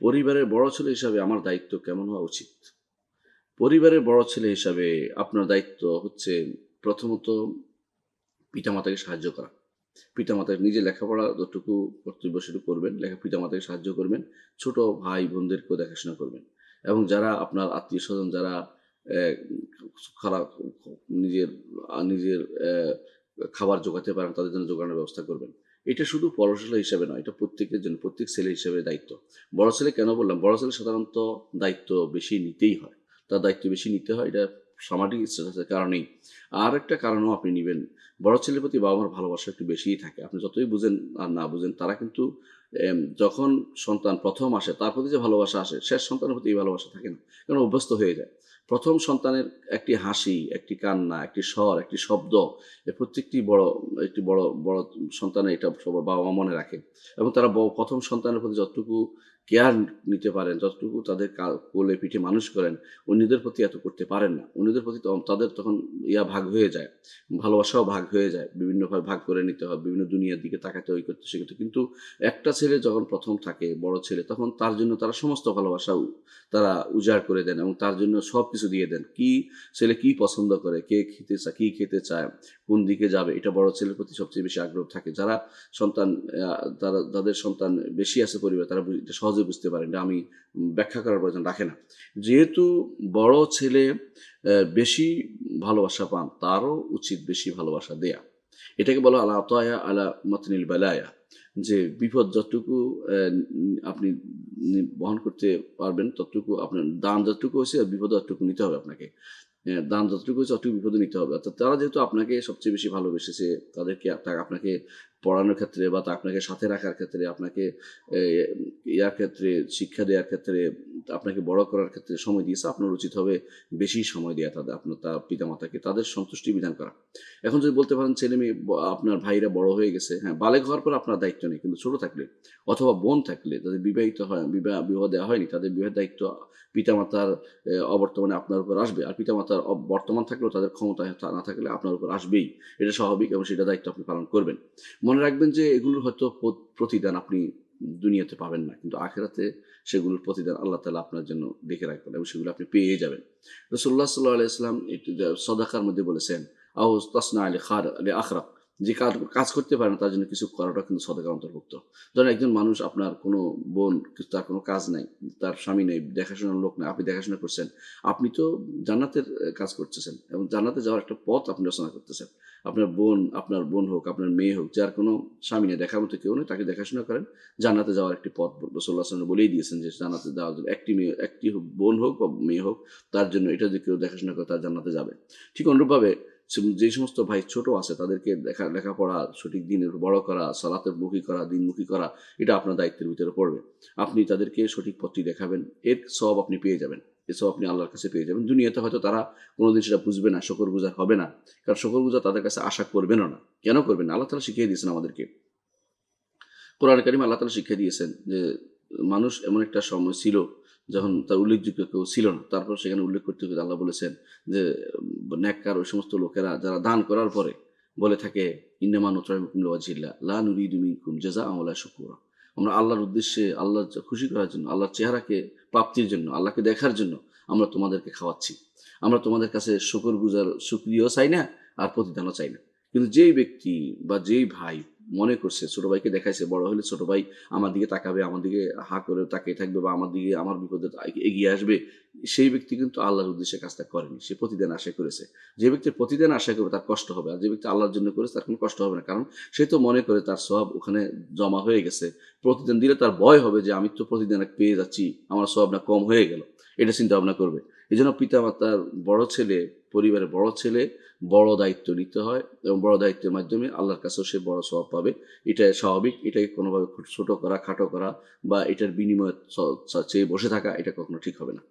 পরিবারের বড় ছেলে হিসাবে আমার দায়িত্ব কেমন হওয়া উচিত? পরিবারের বড় ছেলে হিসাবে আপনার দায়িত্ব হচ্ছে প্রথমত পিতামাতাকে সাহায্য করা। পিতামাতাকে নিজে লেখাপড়া যতটুকু কর্তব্য সেটুকু করবেন, লেখা পিতামাতাকে সাহায্য করবেন, ছোট ভাই বোনদেরকেও দেখাশোনা করবেন এবং যারা আপনার আত্মীয় স্বজন, যারা খারাপ, নিজের নিজের খাবার জোগাতে পারেন তাদের জন্য জোগানোর ব্যবস্থা করবেন। এটা শুধু পড়াশোনা হিসাবে নয়, এটা প্রত্যেকের জন্য, প্রত্যেক ছেলে হিসেবে দায়িত্ব। বড় ছেলে কেন বললাম? বড় ছেলে সাধারণত দায়িত্ব বেশি নিতেই হয়। তার দায়িত্ব বেশি নিতে হয়, এটা সামাজিক স্ট্যাটাসের কারণেই। আর একটা কারণও আপনি নেবেন, বড় ছেলের প্রতি বাবা মার ভালোবাসা একটু বেশিই থাকে। আপনি যতই বুঝেন আর না বুঝেন, তারা কিন্তু যখন সন্তান প্রথম আসে, তার প্রতি যে ভালোবাসা আসে শেষ সন্তানের প্রতি এই ভালোবাসা থাকে না কারণ অভ্যস্ত হয়ে যায়। প্রথম সন্তানের একটি হাসি, একটি কান্না, একটি স্বর, একটি শব্দ, এ প্রত্যেকটি বড়, একটি বড় বড় সন্তানের এটা সবার বাবা মনে রাখে। এবং তারা প্রথম সন্তানের প্রতি যতটুকু কেয়ার নিতে পারেন, যতটুকু তাদের কোলে পিঠে মানুষ করেন, অন্যদের প্রতি এত করতে পারেন না। অন্যদের প্রতি তাদের তখন ইয়া ভাগ হয়ে যায়, ভালোবাসাও ভাগ হয়ে যায়, বিভিন্নভাবে ভাগ করে নিতে হয়, বিভিন্ন দুনিয়ার দিকে তাকাতে ওই করতে করতে কিন্তু একটা ছেলে যখন প্রথম থাকে, বড় ছেলে, তখন তার জন্য তারা সমস্ত ভালোবাসা তারা উজাড় করে দেন এবং তার জন্য সব কিছু দিয়ে দেন। কি ছেলে কি পছন্দ করে? কে খেতে চায় কি খেতে চায়? কোন দিকে যাবে? এটা বড় ছেলের প্রতি সবচেয়ে বেশি আগ্রহ থাকে। যারা সন্তান তারা যাদের সন্তান বেশি আছে পরিবার, তারা সহজে বুঝতে পারেন এটা আমি ব্যাখ্যা করার প্রয়োজন রাখে না। যেহেতু বড় ছেলে বেশি ভালোবাসা পান, তারও উচিত বেশি ভালোবাসা দেয়া। এটাকে বলা আলা আতয়া আলা মতনিল বেলায়া। যে বিপদ যতটুকু আপনি বহন করতে পারবেন, ততটুকু আপনার দান যতটুকু হয়েছে বিপদ ততটুকু নিতে হবে আপনাকে। দান যতটুকু হয়েছে, ততটুকু বিপদে নিতে হবে। অর্থাৎ তারা যেহেতু আপনাকে সবচেয়ে বেশি ভালোবেসেছে, তাদেরকে আপনাকে পড়ানোর ক্ষেত্রে বা আপনাকে সাথে রাখার ক্ষেত্রে, আপনাকে ইয়ার ক্ষেত্রে, শিক্ষা দেওয়ার ক্ষেত্রে আপনাকে বড় করার ক্ষেত্রে সময় দিয়েছে। আপনার উচিত হবে বেশি সময় দেওয়া তাদের, আপনার তার পিতামাতাকে তাদের সন্তুষ্টি বিধান করা। এখন যদি বলতে পারেন ছেলে মেয়ে আপনার ভাইরা বড় হয়ে গেছে হ্যাঁ বালেক হওয়ার পর আপনার দায়িত্ব নেই, কিন্তু ছোট থাকলে অথবা বোন থাকলে তাদের বিবাহিত হয়, বিবাহ বিবাহ দেওয়া হয়নি, তাদের বিবাহের দায়িত্ব পিতামাতার অবর্তমানে আপনার উপর আসবে। আর পিতামাতার বর্তমান থাকলেও তাদের ক্ষমতা না থাকলে আপনার উপর আসবেই। এটা স্বাভাবিক এবং সেটা দায়িত্ব আপনি পালন করবেন। মনে রাখবেন যে এগুলোর হয়তো প্রতিদান আপনি দুনিয়াতে পাবেন না। কিন্তু আখেরাতে সেগুলোর প্রতিদান আল্লাহ তালা আপনার জন্য দেখে রাখবেন এবং সেগুলো আপনি পেয়ে যাবেন। রসুল্লাহ সাল্লাহ আলাইসলাম সদাকার মধ্যে বলেছেন আহ তাসনা আলী খার আলী আখরা যে কাজ করতে পারে না, তার জন্য কিছু করাটা কিন্তু সদাকার অন্তর্ভুক্ত। ধরেন একজন মানুষ আপনার কোনো বোন, তার কোনো কাজ নাই, তার স্বামী নেই, দেখাশোনার লোক নেই, আপনি দেখাশোনা করছেন, আপনি তো জান্নাতের কাজ করতেছেন এবং জান্নাতে যাওয়ার একটা পথ আপনি রচনা করতেছেন। আপনার বোন আপনার বোন হোক, আপনার মেয়ে হোক, যার কোনো স্বামী নেই, দেখার মতো কেউ নেই, তাকে দেখাশোনা করেন, জান্নাতে যাওয়ার একটি পথ রসোল্লা আসলাম বলেই দিয়েছেন যে জান্নাতে যাওয়ার জন্য একটি মেয়ে, একটি বোন হোক বা মেয়ে হোক, তার জন্য এটা যদি কেউ দেখাশোনা করে, তার জান্নাতে যাবে। ঠিক অনুরূপভাবে যে সমস্ত ভাই ছোট আছে, তাদেরকে দেখা লেখাপড়া, সঠিক দিনের বড় করা, সালাতের মুখী করা, দিনমুখী করা, এটা আপনার দায়িত্বের ভিতরে পড়বে। আপনি তাদেরকে সঠিক পথটি দেখাবেন, এর সব আপনি পেয়ে যাবেন। এসব আপনি আল্লাহর কাছে পেয়ে যাবেন। দুনিয়াতে হয়তো তারা কোনোদিন সেটা বুঝবে না, শকর গুজার হবে না। কারণ শকর গুজার তাদের কাছে আশা করবেনও না। কেন করবেন আল্লাহ তালা শিখিয়ে দিয়েছেন আমাদেরকে। কোরআন কারিম আল্লাহ তালা শিখিয়ে দিয়েছেন যে, মানুষ এমন একটা সময় ছিল যখন তার উল্লেখযোগ্য কেউ ছিল না, তারপর সেখানে উল্লেখ করতে গিয়ে আল্লাহ বলেছেন যে ন্যাক্কার ওই সমস্ত লোকেরা যারা দান করার পরে বলে থাকে ইন্নামান ওয়াজিল্লা লা নুরিদু মিনকুম জাযা আমলা শুকুরা। আমরা আল্লাহর উদ্দেশ্যে আল্লাহ খুশি করার জন্য, আল্লাহর চেহারাকে প্রাপ্তির জন্য, আল্লাহকে দেখার জন্য আমরা তোমাদেরকে খাওয়াচ্ছি। আমরা তোমাদের কাছে শুকর গুজার সুক্রিয়াও চাই না আর প্রতিদানও চাই না। কিন্তু যেই ব্যক্তি বা যেই ভাই মনে করছে, ছোট ভাইকে দেখাইছে, বড় হলে ছোট ভাই আমার দিকে তাকাবে, আমার দিকে হা করে তাকিয়ে থাকবে বা আমার দিকে আমার বিপদে এগিয়ে আসবে, সেই ব্যক্তি কিন্তু আল্লাহর উদ্দেশ্যে কাজটা করেনি, সে প্রতিদিন আশা করেছে। যে ব্যক্তি প্রতিদিন আশা করবে তার কষ্ট হবে, আর যে ব্যক্তি আল্লাহর জন্য করেছে তার কোনো কষ্ট হবে না, কারণ সে তো মনে করে তার সব ওখানে জমা হয়ে গেছে, প্রতিদিন দিলে তার ভয় হবে যে আমি তো প্রতিদান পেয়ে যাচ্ছি, আমার সব না কম হয়ে গেল, এটা চিন্তা ভাবনা করবে। এই জন্য পিতা মাতার বড় ছেলে, পরিবারের বড় ছেলে বড় দায়িত্ব নিতে হয় এবং বড় দায়িত্বের মাধ্যমে আল্লাহর কাছেও সে বড় স্বভাব পাবে। এটা স্বাভাবিক, এটাকে কোনোভাবে ছোটো করা, খাটো করা বা এটার বিনিময়ে চেয়ে বসে থাকা এটা কখনো ঠিক হবে না।